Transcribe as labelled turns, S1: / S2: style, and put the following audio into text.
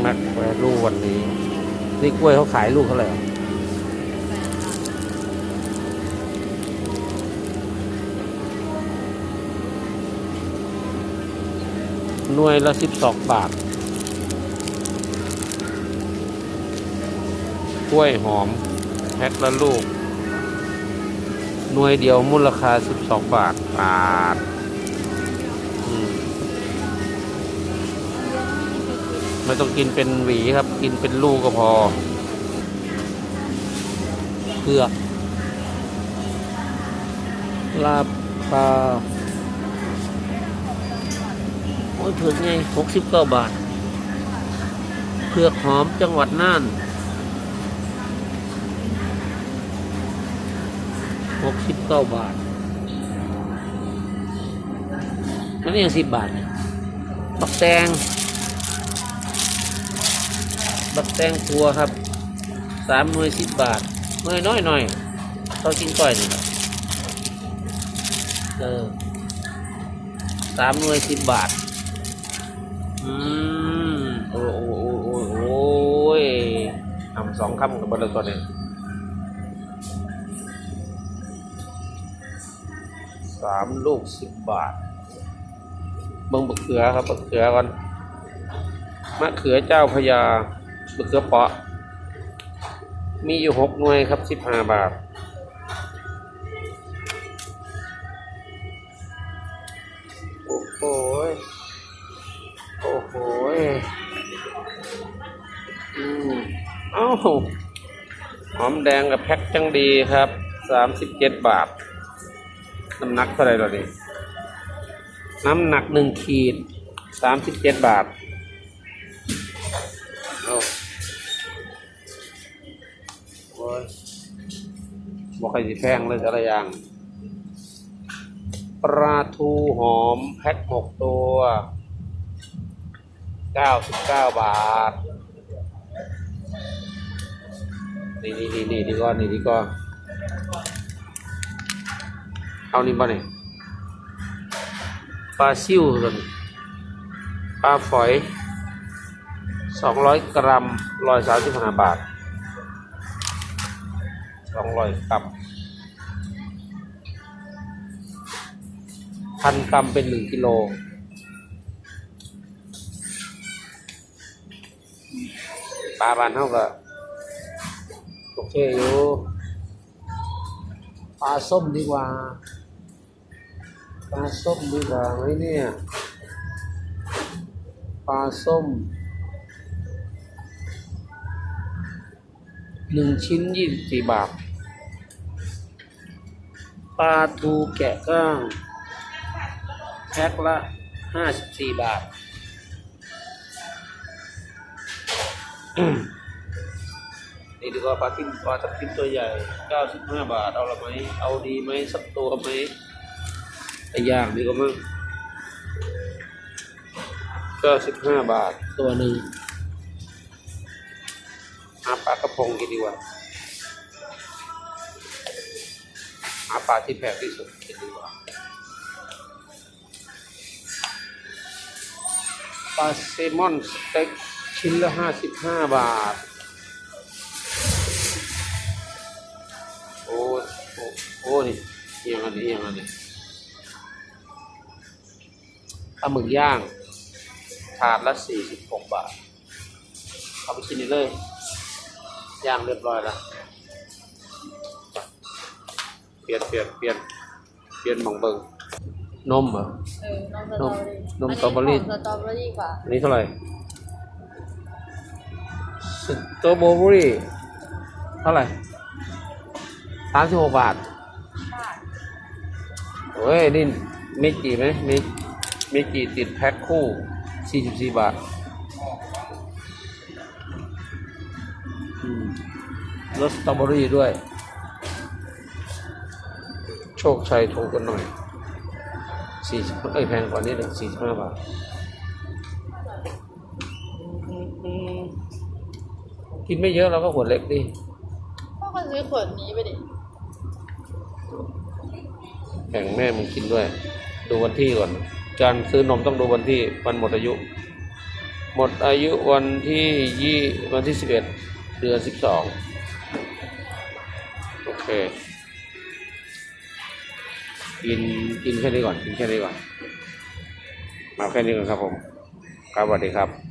S1: แม็กแวลูวันนี้ นี่กล้วยเขาขายลูกเท่าไหร่หน่วยละสิบสองบาท กล้วยหอมแพ็คละลูก หน่วยเดียวมูลค่าสิบสองบาทบาทอืม ไม่ต้องกินเป็นหวีครับ กินเป็นลูกก็พอเผือลาบปลาโอ้ยเผือกไงหกสิบเก้าบาทเผือกหอมจังหวัดน่านหกสิบเก้าบาทแล้วนี่ยังสิบบาทเนี่ยบักแตง บักแตงครัวครับสามหน่วยสิบบาทหน่วยน้อยหน่อยเขากินก้อยนี่ครับเออสามหน่วยสิบบาท อืมโอ้โอ้โอ้โอ้โอ้ยทำสองคำกับบรรลุตัวเนี่ยสามลูกสิบบาทเบิ่งบักเขือครับบักเขือก่อนมะเขือเจ้าพระยา มะเขือเปาะ มีอยู่หกหน่วยครับสิบห้าบาท โอ้โหโอ้โหอืมเอ้าหอมแดงกับแพ็คจังดีครับสามสิบเจ็ดบาท น้ำหนักเท่าไหร่ตอนนี้ น้ำหนักหนึ่งขีดสามสิบเจ็ดบาท บอกใครสิแพงเลยแต่ละอย่าง ปลาทูหอมแพ็คหกตัวเก้าสิบเก้าบาท นี่นี่นี่นี่ดีก็นี่ดีก็เอานี่บ่เนี่ยปลาซิ่วกันปลาฝอยสองร้อยกรัมร้อยสามสิบห้าบาท สองร้อยกรัมพันกรัมเป็นหนึ่งกิโลปลาบานเท่ากับโอเคอยู่ปลาส้มดีกว่าปลาส้มดีกว่าไหมเนี่ยปลาส้ม หนึ่งชิ้นยี่สิบสี่บาท ปลาทูแกะก้างแพ็คละห้าสิบสี่บาท นี่ดีกว่าปลาทิมปลาทับทิมตัวใหญ่เก้าสิบห้าบาท เอาละไหม เอาดีไหมสักตัวไหมไอ้ย่างดีกว่ามั้งเก้าสิบห้าบาทตัวหนึ่งหาป ลากระพงกินดีกว่าหาปลาที่แพงที่สุดกินดีกว่าปลาเซมอนสเต็กชิ้นละห้าสิบห้าบาท โอ้โอ้โอ้ยเอียงอันนี้เอียงอันนี้ปลาหมึกย่างถาดละสี่สิบหกบาท เอาไปกินเลย ย่างเรียบร้อยแล้ว เปลี่ยนเปลี่ยนเปลี่ยนเปลี่ยนหมองเบิงนมเหรอ
S2: เออนมส
S1: น
S2: ตร
S1: ม
S2: อเบอรี่
S1: นมสตรอเบอรี่
S2: นนี้ของสตรอเบอรี่กว่า
S1: อันนี้เท่าไหร่สตรอเบอรี่เท่าไหร่สามสิบหกบาทเฮ้ยนี่มีกี่ไหมมีมีกี่ติดแพ็คคู่สี่สิบสี่บาท รสสตรอเบอรี่ด้วย โชคชัยถูกกันหน่อยสี่สิบเอ้ยแพงกว่านี้หนึ่งสี่สิบห้าบาทกินไม่เยอะเราก็ขวดเล็กดิ
S2: พ่อก็ซื้อขวดนี้ไปดิ
S1: แข่งแม่มึงกินด้วย ดูวันที่ก่อน การซื้อนมต้องดูวันที่วันหมดอายุ หมดอายุวันที่ยี่วันที่สิบเอ็ดเดือนสิบสองโอ เคกินกินแค่นี้ก่อนกินแค่นี้ก่อน มาแค่นี้ก่อนครับผม ครับสวัสดีครับ